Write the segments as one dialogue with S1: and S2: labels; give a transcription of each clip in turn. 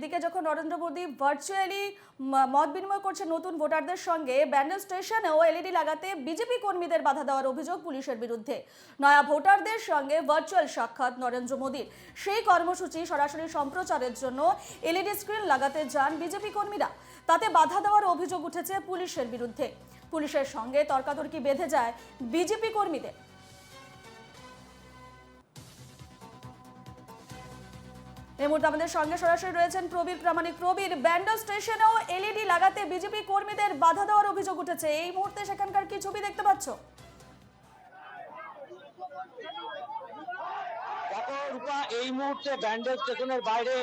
S1: এদিকে যখন নরেন্দ্র মোদী ভার্চুয়ালি মত বিনিময় করছে নতুন ভোটারদের সঙ্গে, ব্যান্ডেল স্টেশনেও এলইডি লাগাতে বিজেপি কর্মীদের বাধা দেওয়ার অভিযোগ পুলিশের বিরুদ্ধে। নয়া ভোটারদের সঙ্গে ভার্চুয়াল সাক্ষাৎ নরেন্দ্র মোদীর। সেই কর্মসূচি সরাসরি সম্প্রচারের জন্য এলইডি স্ক্রিন লাগাতে যান বিজেপি কর্মীরা। তাতে বাধা দেওয়ার অভিযোগ উঠেছে পুলিশের বিরুদ্ধে। পুলিশের সঙ্গে তর্কাতর্কি বেঁধে যায় বিজেপি কর্মীদের। এই মুহূর্তে আমাদের সঙ্গে সরাসরি রয়েছেন প্রবীর প্রামাণিক। প্রবীর, ব্যান্ডেল স্টেশনেও এলইডি লাগাতে বিজেপি কর্মীদের বাধা দেওয়ার অভিযোগ উঠেছে। এই মুহূর্তে সেখানকার কি ছবি দেখতে পাচ্ছ?
S2: রূপা এই মুহূর্তে ব্যান্ডেল স্টেশনের বাইরে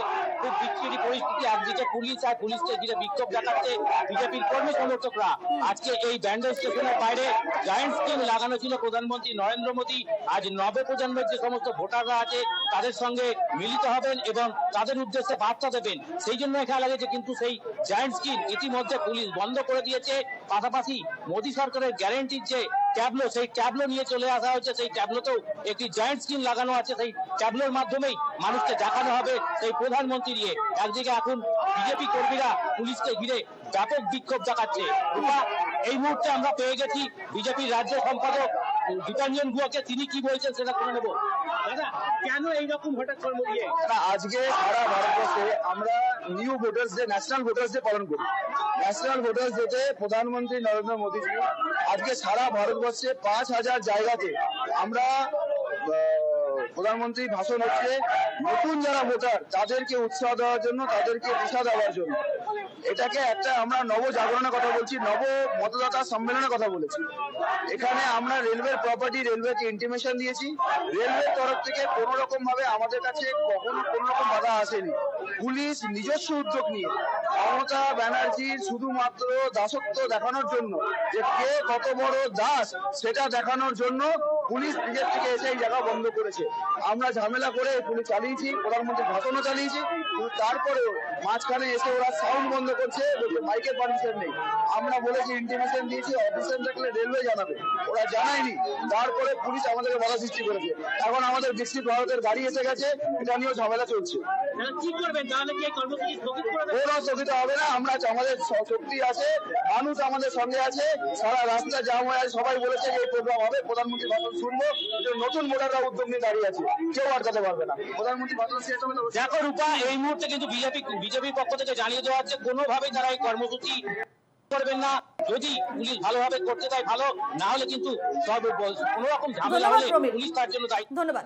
S2: খুব বিচ্ছিরি পরিস্থিতি। একদিকে পুলিশ আর পুলিশকে ঘিরে বিক্ষোভ দেখাচ্ছে বিজেপির কর্মী সমর্থকরা। আজকে এই ব্যান্ডেল স্টেশনের বাইরে জায়েন্ট স্ক্রিন লাগানো ছিল প্রধানমন্ত্রী নরেন্দ্র মোদী। আজ নবে প্রজন্মের যে সমস্ত ভোটাররা আছে, তাদের সঙ্গে মিলিত হবেন এবং তাদের উদ্দেশ্যে বার্তা দেবেন। সেই জন্য এখানে লাগেছে কিন্তু সেই জায়েন্ট স্ক্রিন ইতিমধ্যে পুলিশ বন্ধ করে দিয়েছে। পাশাপাশি মোদী সরকারের গ্যারেন্টির যে ট্যাবলো, সেই ট্যাবলো নিয়ে চলে আসা হয়েছে, সেই ট্যাবলোতেও একটি জয়েন্ট স্ক্রিন লাগানো আছে, সেই ট্যাবলোর মাধ্যমেই মানুষকে দেখানো হবে সেই প্রধানমন্ত্রী নিয়ে। একদিকে এখন বিজেপি কর্মীরা পুলিশকে ঘিরে ব্যাপক বিক্ষোভ দেখাচ্ছে। এই মুহূর্তে আমরা পেয়ে গেছি বিজেপির রাজ্য সম্পাদক গুয়াকে তিনি কি বলছেন সেটা দাদা, কেন এইরকম হঠাৎ
S3: আজকে সারা ভারতবর্ষে আমরা new voters day national voters day পালন করি। ন্যাশনাল ভোটার্স ডেতে প্রধানমন্ত্রী নরেন্দ্র মোদী আজকে সারা ভারতবর্ষে পাঁচ হাজার জায়গাতে আমরা প্রধানমন্ত্রী ভাষণ হচ্ছে নতুন যারা ভোটার, তাদেরকে উৎসাহ দেওয়ার জন্য, তাদেরকে দিশা দেওয়ার জন্য। এটাকে একটা আমরা নব জাগরণের কথা বলছি, নব মতদাতা সম্মেলনের কথা বলেছি। এখানে আমরা রেলওয়ের প্রপার্টি রেলওয়েকে ইন্টিমেশন দিয়েছি। রেলওয়ের তরফ থেকে কোনো রকম ভাবে আমাদের কাছে কখনো কোনো রকম বাধা আসেনি। পুলিশ নিজস্ব উদ্যোগ নিয়ে মমতা ব্যানার্জির শুধুমাত্র দাসত্ব দেখানোর জন্য যে কে কত বড় দাস, সেটা দেখানোর জন্য পুলিশ নিজের থেকে এসে এই জায়গা বন্ধ করেছে। আমরা ঝামেলা করে পুলিশ চালিয়েছি প্রধানমন্ত্রী ভাষণও চালিয়েছি তারপরেও মাঝখানে এসে ওরা সাউন্ড বন্ধ করছে মাইকের পারমিশন নেই। আমরা বলেছি ইন্টিমেশন দিয়েছি অফিসার থাকলে রেলওয়ে জানাবে। ওরা জানায়নি। তারপরে পুলিশ আমাদেরকে বাধা সৃষ্টি করেছে। এখন আমাদের বিকশিত ভারতের গাড়ি এসে গেছে এটা নিয়েও ঝামেলা চলছে।
S2: স্থগিত?
S3: কোনো অসুবিধা হবে না আমরা আমাদের শক্তি আছে মানুষ আমাদের সঙ্গে আছে সারা রাস্তা জাম হয়ে আছে সবাই বলেছে যে এই প্রোগ্রাম হবে প্রধানমন্ত্রী ভাষণ শুনব যে নতুন ভোটাররা উদ্যোগ নিয়ে দাঁড়িয়ে আছে। কেউ আটকাতে পারবে না। প্রধানমন্ত্রী
S2: দেখো রূপা এই মুহূর্তে কিন্তু বিজেপি বিজেপির পক্ষ থেকে জানিয়ে দেওয়া হচ্ছে কোনোভাবেই তারা এই কর্মসূচি করবেন না। যদি পুলিশ ভালোভাবে করতে চায় ভালো। না হলে কিন্তু সব কোনো রকম ঝামেলা হলে পুলিশ তার জন্য দায়ী।
S1: ধন্যবাদ।